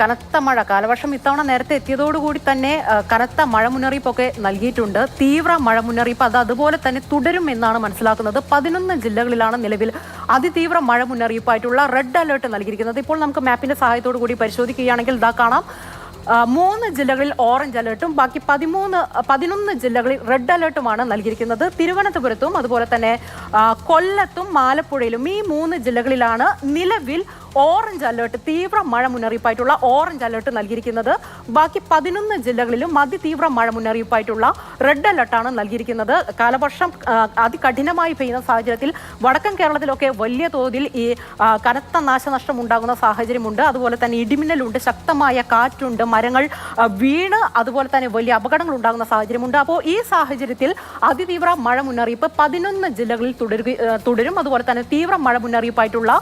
കനത്ത മഴ കാലവർഷം ഇത്തവണ നേരത്തെ എത്തിയതോടുകൂടി തന്നെ കനത്ത മഴ മുന്നറിയിപ്പൊക്കെ നൽകിയിട്ടുണ്ട്. തീവ്ര മഴ മുന്നറിയിപ്പ് അത് അതുപോലെ തന്നെ തുടരും എന്നാണ് മനസ്സിലാക്കുന്നത്. പതിനൊന്ന് ജില്ലകളിലാണ് നിലവിൽ അതിതീവ്ര മഴ മുന്നറിയിപ്പായിട്ടുള്ള റെഡ് അലേർട്ട് നൽകിയിരിക്കുന്നത്. ഇപ്പോൾ നമുക്ക് മാപ്പിന്റെ സഹായത്തോടു കൂടി പരിശോധിക്കുകയാണെങ്കിൽ ഇതാ കാണാം. മൂന്ന് ജില്ലകളിൽ ഓറഞ്ച് അലേർട്ടും ബാക്കി പതിമൂന്ന് പതിനൊന്ന് ജില്ലകളിൽ റെഡ് അലേർട്ടുമാണ് നൽകിയിരിക്കുന്നത്. തിരുവനന്തപുരത്തും അതുപോലെ തന്നെ കൊല്ലത്തും ആലപ്പുഴയിലും ഈ മൂന്ന് ജില്ലകളിലാണ് നിലവിൽ ഓറഞ്ച് അലേർട്ട് തീവ്ര മഴ മുന്നറിയിപ്പായിട്ടുള്ള ഓറഞ്ച് അലേർട്ട് നൽകിയിരിക്കുന്നത്. ബാക്കി പതിനൊന്ന് ജില്ലകളിലും അതിതീവ്ര മഴ മുന്നറിയിപ്പായിട്ടുള്ള റെഡ് അലേർട്ടാണ് നൽകിയിരിക്കുന്നത്. കാലവർഷം അതികഠിനമായി പെയ്യുന്ന സാഹചര്യത്തിൽ വടക്കൻ കേരളത്തിലൊക്കെ വലിയ തോതിൽ ഈ കനത്ത നാശനഷ്ടം ഉണ്ടാകുന്ന സാഹചര്യമുണ്ട്. അതുപോലെ തന്നെ ഇടിമിന്നലുണ്ട് ശക്തമായ കാറ്റുണ്ട് മരങ്ങൾ വീണ് അതുപോലെ തന്നെ വലിയ അപകടങ്ങൾ ഉണ്ടാകുന്ന സാഹചര്യമുണ്ട്. അപ്പോൾ ഈ സാഹചര്യത്തിൽ അതിതീവ്ര മഴ മുന്നറിയിപ്പ് പതിനൊന്ന് ജില്ലകളിൽ തുടരുക തുടരും. അതുപോലെ തന്നെ തീവ്ര മഴ മുന്നറിയിപ്പായിട്ടുള്ള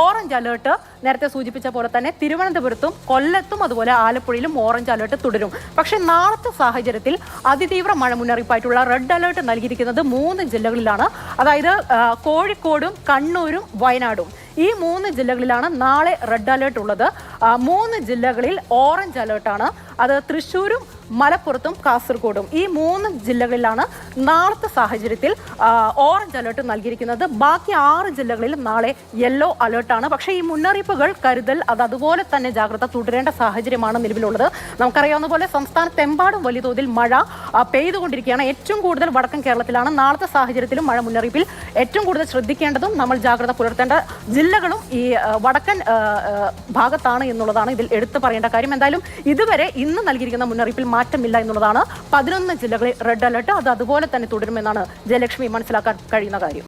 ഓറഞ്ച് അലേർട്ട് നേരത്തെ സൂചിപ്പിച്ച പോലെ തന്നെ തിരുവനന്തപുരത്തും കൊല്ലത്തും അതുപോലെ ആലപ്പുഴയിലും ഓറഞ്ച് അലേർട്ട് തുടരും. പക്ഷേ നാളത്തെ സാഹചര്യത്തിൽ അതിതീവ്ര മഴ മുന്നറിയിപ്പായിട്ടുള്ള റെഡ് അലേർട്ട് നൽകിയിരിക്കുന്നത് മൂന്ന് ജില്ലകളിലാണ്. അതായത് കോഴിക്കോടും കണ്ണൂരും വയനാടും. ഈ മൂന്ന് ജില്ലകളിലാണ് നാളെ റെഡ് അലേർട്ട് ഉള്ളത്. മൂന്ന് ജില്ലകളിൽ ഓറഞ്ച് അലേർട്ടാണ് അത് തൃശ്ശൂരും മലപ്പുറത്തും കാസർഗോഡും. ഈ മൂന്ന് ജില്ലകളിലാണ് നാളത്തെ സാഹചര്യത്തിൽ ഓറഞ്ച് അലേർട്ട് നൽകിയിരിക്കുന്നത്. ബാക്കി ആറ് ജില്ലകളിൽ നാളെ യെല്ലോ അലേർട്ടാണ് പക്ഷേ ഈ മുന്നറിയിപ്പുകൾ കരുതൽ അത് അതുപോലെ തന്നെ ജാഗ്രത തുടരേണ്ട സാഹചര്യമാണ് നിലവിലുള്ളത്. നമുക്കറിയാവുന്ന പോലെ സംസ്ഥാനത്തെമ്പാടും വലിയ തോതിൽ മഴ പെയ്തുകൊണ്ടിരിക്കുകയാണ്. ഏറ്റവും കൂടുതൽ വടക്കൻ കേരളത്തിലാണ് നാളത്തെ സാഹചര്യത്തിലും മഴ മുന്നറിയിപ്പിൽ ഏറ്റവും കൂടുതൽ ശ്രദ്ധിക്കേണ്ടതും നമ്മൾ ജാഗ്രത പുലർത്തേണ്ട ജില്ലകളും ഈ വടക്കൻ ഭാഗത്താണ് എന്നുള്ളതാണ് ഇതിൽ എടുത്തു പറയേണ്ട കാര്യം. എന്തായാലും ഇതുവരെ ഇന്ന് നൽകിയിരിക്കുന്ന മുന്നറിയിപ്പിൽ മാറ്റമില്ല എന്നുള്ളതാണ് പതിനൊന്ന് ജില്ലകളിൽ റെഡ് അലർട്ട്. അത് അതുപോലെ തന്നെ തുടരുമെന്നാണ് ജയലക്ഷ്മി മനസ്സിലാക്കാൻ കഴിയുന്ന കാര്യം.